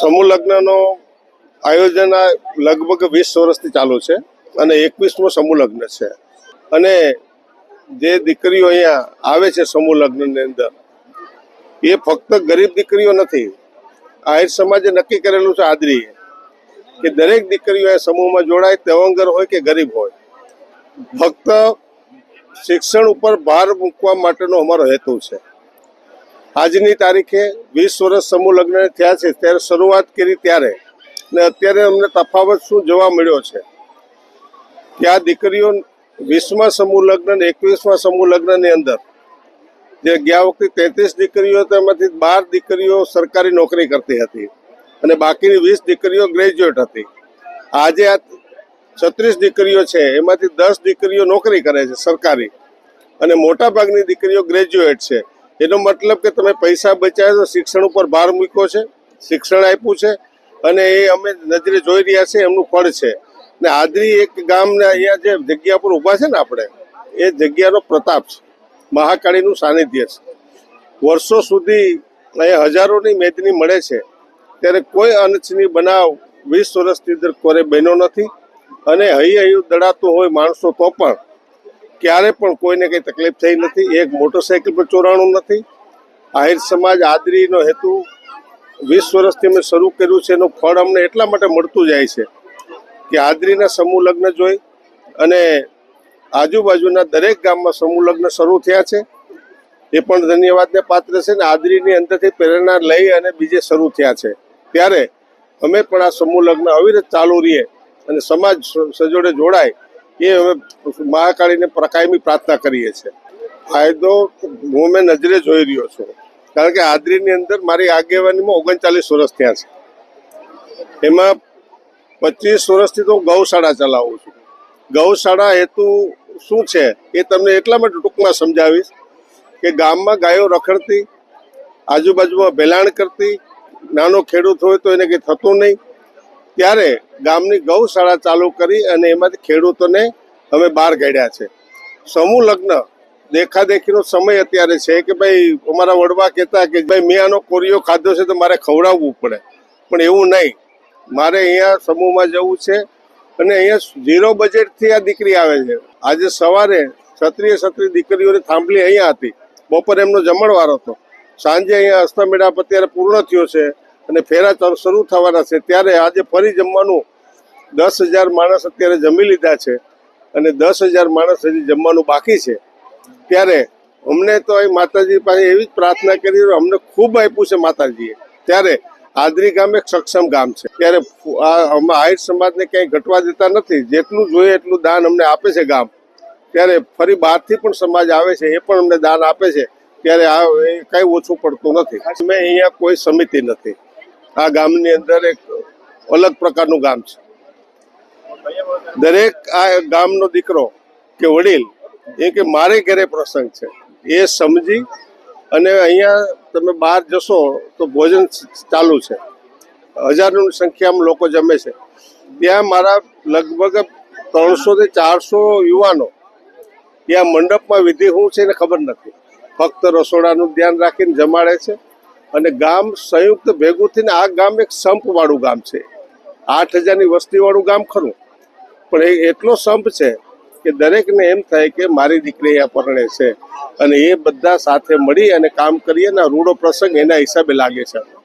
સમૂહ લગ્નનો આયોજન આ લગભગ વીસ વર્ષથી ચાલુ છે અને એકવીસમો સમૂહ લગ્ન છે. અને જે દીકરીઓ અહીંયા આવે છે સમૂહ લગ્નની અંદર, એ ફક્ત ગરીબ દીકરીઓ નથી, આહિર સમાજે નક્કી કરેલું છે આદરીએ, કે દરેક દીકરીઓ એ સમૂહમાં જોડાય તેવંગર હોય કે ગરીબ હોય. ફક્ત શિક્ષણ ઉપર ભાર મૂકવા માટેનો અમારો હેતુ છે. આજની તારીખે વીસ વર્ષ સમૂહ લગ્ન થયા છે, ત્યારે શરૂઆત કરી ત્યારે. ને અત્યારે અમને તફાવત શું જોવા મળ્યો છે? કે આ દીકરીઓ વીસમા સમૂહ લગ્ન ને એકવીસમા સમૂહ લગ્નની અંદર. જે ગયા વખતે તેત્રીસ દીકરીઓ તેમાંથી બાર દીકરીઓ સરકારી નોકરી કરતી હતી. અને બાકીની વીસ દીકરીઓ ગ્રેજ્યુએટ હતી. આજે આ છત્રીસ દીકરીઓ છે, એમાંથી દસ દીકરીઓ નોકરી કરે છે, સરકારી. અને મોટાભાગની દીકરીઓ ગ્રેજ્યુએટ છે. એનો મતલબ કે તમે પૈસા બચાવ્યા તો શિક્ષણ ઉપર ભાર મૂક્યો છે, શિક્ષણ આપ્યું છે, અને એ અમે નજરે જોઈ રહ્યા છે એમનું ફળ છે. ને આદરી એક ગામને અહીંયા જે જગ્યા પર ઊભા છે ને આપણે, એ જગ્યાનો પ્રતાપ છે. મહાકાળીનું સાનિધ્ય છે. વર્ષો સુધી અહીંયા હજારોની મેદની મળે છે. ત્યારે કોઈ અનચની બનાવ વીસ વર્ષની અંદર કોરે બન્યો નથી. અને હૈયું હૈયું દડાતું હોય માણસો તો પણ ક્યારે પણ કોઈને કંઈ તકલીફ થઈ નથી, એક મોટરસાઇકલ પર ચોરાણું નથી. આહિર સમાજ આદરીનો હેતુ, વીસ વર્ષથી અમે શરૂ કર્યું છે, એનું ફળ અમને એટલા માટે મળતું જાય છે કે આદરીના સમૂહ લગ્ન જોઈ અને આજુબાજુના દરેક ગામમાં સમૂહ લગ્ન શરૂ થયા છે. એ પણ ધન્યવાદને પાત્ર છે ને આદરીની અંદરથી પ્રેરણા લઈ અને બીજે શરૂ થયા છે. ત્યારે અમે પણ આ સમૂહ લગ્ન અવિરત ચાલુ રહીએ અને સમાજ સજોડે જોડાય એ હવે મહાકાળીને પ્રકાયમી પ્રાર્થના કરીએ છીએ. ફાયદો હું મેં નજરે જોઈ રહ્યો છું. કારણ કે આદરીની અંદર મારી આગેવાનીમાં ઓગણચાલીસ વર્ષ થયા છે. એમાં પચીસ વર્ષથી તો હું ગૌશાળા ચલાવું છું. ગૌશાળા હેતુ શું છે એ તમને એટલા માટે ટૂંકમાં સમજાવીશ કે ગામમાં ગાયો રખડતી, આજુબાજુમાં ભેલાણ કરતી, નાનો ખેડૂત હોય તો એને કંઈ થતું નહીં. ત્યારે ગામની ગૌશાળા ચાલુ કરી અને એમાંથી ખેડૂતોને અમે બહાર કાઢ્યા છે. સમૂહ લગ્ન દેખાદેખીનો સમય અત્યારે છે કે ભાઈ અમારા વડવા કહેતા કે ભાઈ મેં આનો કોરિયો ખાધો છે તો મારે ખવડાવવું પડે. પણ એવું નહીં. મારે અહીંયા સમૂહમાં જવું છે અને અહીંયા ઝીરો બજેટથી આ દીકરી આવે છે. આજે સવારે ક્ષત્રિય ક્ષત્રિય દીકરીઓની થાંભલી અહીંયા હતી. બપોરે એમનો જમણવાર હતો. સાંજે અહીંયા અસ્તમેળાપ અત્યારે પૂર્ણ થયો છે. અને ફેરા શરૂ થવાના છે. ત્યારે આજે ફરી જમવાનું દસ હજાર માણસ અત્યારે જમી લીધા છે અને દસ હજાર માણસ હજી જમવાનું બાકી છે. ત્યારે અમને તો અહીં માતાજી પાસે એવી જ પ્રાર્થના કરી અમને ખૂબ આપ્યું છે માતાજીએ. ત્યારે આદરી ગામ એક સક્ષમ ગામ છે. ત્યારે અમે આહિર સમાજને ક્યાંય ઘટવા દેતા નથી. જેટલું જોઈએ એટલું દાન અમને આપે છે ગામ. ત્યારે ફરી બહારથી પણ સમાજ આવે છે, એ પણ અમને દાન આપે છે. ત્યારે આ એ કાંઈ ઓછું પડતું નથી. મેં અહીંયા કોઈ સમિતિ નથી. આ ગામની અંદર એક અલગ પ્રકારનું ગામ છે. દરેક આ ગામનો દીકરો કે વડીલ, એ કે મારે ઘરે પ્રસંગ છે. એ સમજી અને અહીંયા તમે બહાર જશો તો ભોજન ચાલુ છે. હજારોની સંખ્યામાં લોકો જમે છે. ત્યાં મારા લગભગ ત્રણસો થી ચારસો યુવાનો ત્યાં મંડપમાં વિધિ શું છે એને ખબર નથી. ફક્ત રસોડાનું ધ્યાન રાખીને જમાડે છે. અને ગામ સંયુક્ત ભેગું થઈને આ ગામ એક સંપ વાળું ગામ છે. આઠ હજારની વસ્તી વાળું ગામ ખરું. પણ એ એટલો સંપ છે કે દરેકને એમ થાય કે મારી દીકરી અહીંયા પરણે છે. અને એ બધા સાથે મળી અને કામ કરીએ ને રૂડો પ્રસંગ એના હિસાબે લાગે છે.